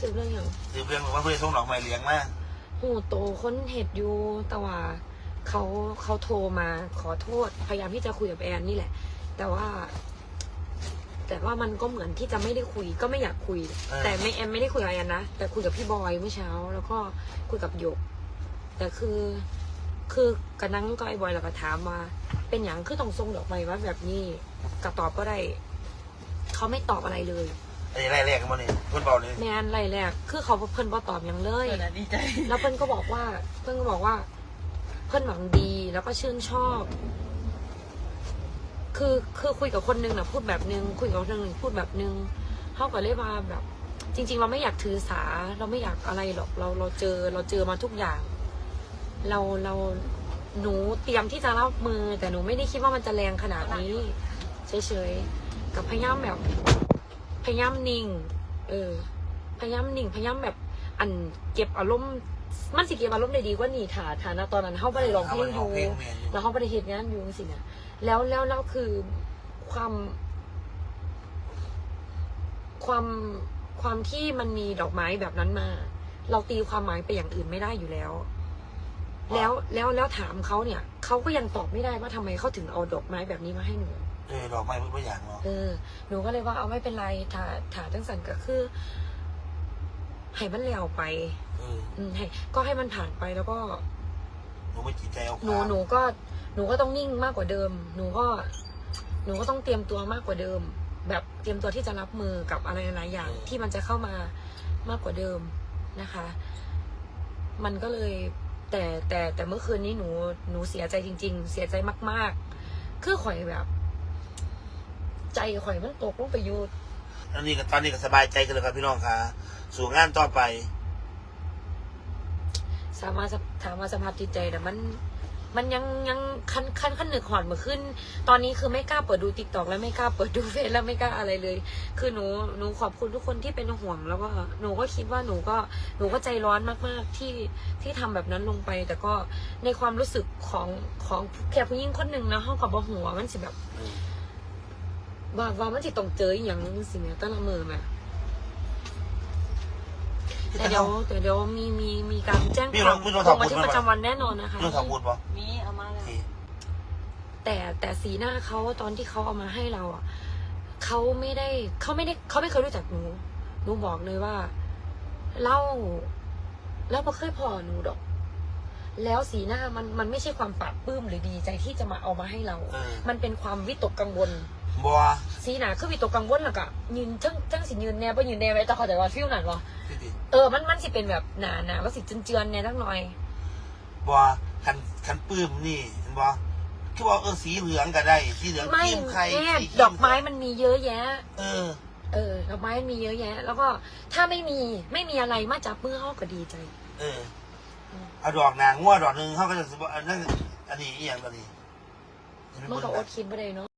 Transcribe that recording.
สืบเรื่องอย่างสืบเรื่องว่าเพื่อนส่งดอกไม้เลี้ยงมาหูโตคนเห็ดอยู่แต่ว่าเขาเขาโทรมาขอโทษ พยายามที่จะคุยกับแอนนี่แหละ แต่ว่า แต่ว่ามันก็เหมือนที่จะไม่ได้คุย ก็ไม่อยากคุย แต่ไม่แอนไม่ได้คุยกับแอนนะแต่คุยกับพี่บอยเมื่อเช้า แล้วก็คุยกับหยก แต่คือคือกันนั่งก็ไอ้บอยแล้วก็ถามว่าเป็นอย่างคือต้องทรงดอกไม้ว่าแบบนี้ก็ตอบก็ได้ เขาไม่ตอบอะไรเลย ไอ้ไล่แรกกันมาเนี่ยเพื่อนเบาเลยแมนไรแรกคือเขาเพิ่นบ่ตอบอย่างเลย เออนะดีใจแล้วเพิ่นก็บอกว่า เพิ่นก็บอกว่า เพิ่นหวังดีแล้วก็ชื่นชอบ คือคือคุยกับคนนึงนะพูดแบบนึงคุยกับคนนึงพูดแบบนึงเขาก็เลยว่าแบบ จริง ๆ เราไม่อยากถือสา เราไม่อยากอะไรหรอกเราเราเจอเราเจอมาทุกอย่าง เราเราหนูเตรียมที่จะรับมือ แต่หนูไม่ได้คิดว่ามันจะแรงขนาดนี้เฉยๆกับพยายามแบบพ ยายามนิ่ง เออ พยายามนิ่ง พยายามแบบอันเก็บอารมณ์ มันสิเก็บอารมณ์ได้ดีกว่านี่ฐาฐานะตอนนั้นเขาไม่ได้ร้องเพลงอยู่เพลงแมนอยู่แล้วเขาไม่ได้เหตุงานอยู่สินะแล้วแล้วแล้วคือความความความที่มันมีดอกไม้แบบนั้นมา เราตีความหมายไปอย่างอื่นไม่ได้อยู่แล้ว แล้วแล้วแล้วถามเขาเนี่ยเขาก็ยังตอบไม่ได้ว่าทำไมเขาถึงเอาดอกไม้แบบนี้มาให้หนู เออดอกไม้เพื่อนอย่างเนาะเออ หนูก็เลยว่าเอาไม่เป็นไรถ่าถ่าจังสันก็คือให้มันแล้วไป เอออืมให้ก็ให้มันผ่านไปแล้วก็ หนูไม่จิตใจเอาหนูหนูก็หนูก็ต้องนิ่งมากกว่าเดิม หนูก็ หนูก็ต้องเตรียมตัวมากกว่าเดิม แบบเตรียมตัวที่จะรับมือกับอะไรหลายๆอย่าง ที่มันจะเข้ามามากกว่าเดิมนะคะ มันก็เลยแต่แต่แต่เมื่อคืนนี้หนูหนูเสียใจจริง ๆ เสียใจมาก ๆ คือข่อยแบบ ใจข่อยมันตกลงไปอยู่อันนี้ก็ตอนนี้ก็สบายใจกันเลยครับพี่น้องค่ะ สู่งานต่อไป สามารถสถามว่าสภาพจิตใจแต่มัน มันยังยังคันคันคันหนึกหอนมาขึ้น ตอนนี้คือไม่กล้าเปิดดูติ๊กตอกแล้วไม่กล้าเปิดดูเฟซแล้วไม่กล้าอะไรเลย คือหนูหนูขอบคุณทุกคนที่เป็นห่วง แล้วก็หนูก็คิดว่าหนูก็หนูก็ใจร้อนมากๆที่ที่ทำแบบนั้นลงไป แต่ก็ในความรู้สึกของของแค่ผู้หญิงคนหนึ่งนะห้องกับบหัวมันสิแบบอืม ว่าว่ามันสิต้องเจออหย่างสิเนี่ยตั้งละมือแม่แต่เดี๋ยวแต่เดี๋ยวมีมีมีการแจ้งพี่คลวาอมงพี่ลองลถามงบันพูทึดกไหมประจำวันแน่นอนนะคะพี่ลองถามพูดป่ะมีเอามาแล้วแต่แต่สีหน้าเขาตอนที่เขาเอามาให้เราอะเขาไม่ได้เขาไม่ได้เขาไม่เคยรู้จักหนูหนูบอกเลยว่าเล่าแล้วพอเคยพอหนูดอก แล้วสีหน้ามันมันไม่ใช่ความปลาบปลื้มหรือดีใจที่จะมาเอามาให้เราเออมันเป็นความวิตกกังวล บัวสีหนาคือวิตกกังวลแล้วก็ยืนจังจังสิยืนแนวไปยืนแนวไว้แต่เขาใจว่าฟิลนั่นวะพี่ดิเออมันมันสิเป็นแบบหนาหนาว่าสิเจือนๆเนี่ยทั้งหน่อยบัวคันคันปื้มนี่เห็นบ่คือว่าเออสีเหลืองก็ได้ สีเหลืองไม่ทีมใครแม่สีครีดอกไม้มันมีเยอะแยะ เออ เออดอกไม้มันมีเยอะแยะ แล้วก็ถ้าไม่มีไม่มีอะไรมาจับมือเขาก็ดีใจ เออเอาดอกนางงัวดอกหนึ่งเขาก็จะสบอันนั้นอันนี้อีหยังตัวนี้เห็นไหมันบนก็อนั้ดนคิดไม่ได้เนาะ